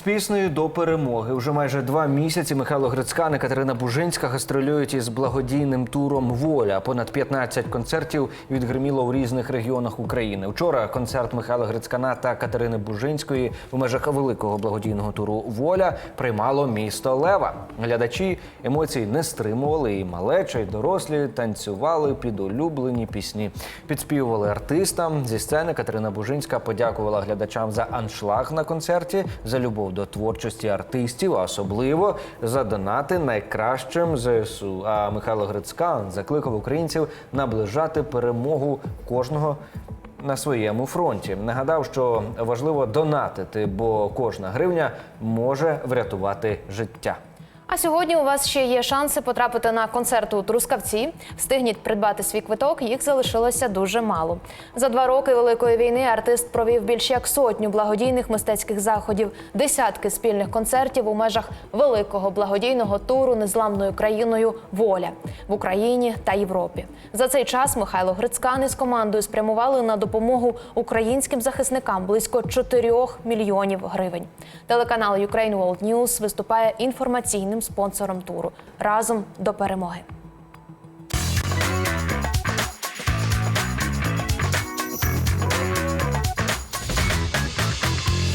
піснею до перемоги. Уже майже два місяці Михайло Грицькан і Катерина Бужинська гастролюють із благодійним туром Воля. Понад 15 концертів відгриміло у різних регіонах України. Вчора концерт Михайла Грицькана та Катерини Бужинської у межах великого благодійного туру Воля приймало місто Лева. Глядачі емоцій не стримували, і малеча, і дорослі танцювали під улюблені пісні. Підспівували артистам. Зі сцени Катерина Бужинська подякувала глядачам за аншлаг на концерті, за любов до творчості артистів, а особливо за донати найкращим ЗСУ. А Михайло Грицкан закликав українців наближати перемогу кожного. На своєму фронті нагадав, що важливо донатити, бо кожна гривня може врятувати життя. А сьогодні у вас ще є шанси потрапити на концерт у Трускавці. Встигніть придбати свій квиток, їх залишилося дуже мало. За два роки великої війни артист провів більш як сотню благодійних мистецьких заходів, десятки спільних концертів у межах великого благодійного туру незламною країною Воля в Україні та Європі. За цей час Михайло Грицькан із командою спрямували на допомогу українським захисникам близько 4 мільйонів гривень. Телеканал Ukraine World News виступає інформаційним спонсором туру разом до перемоги.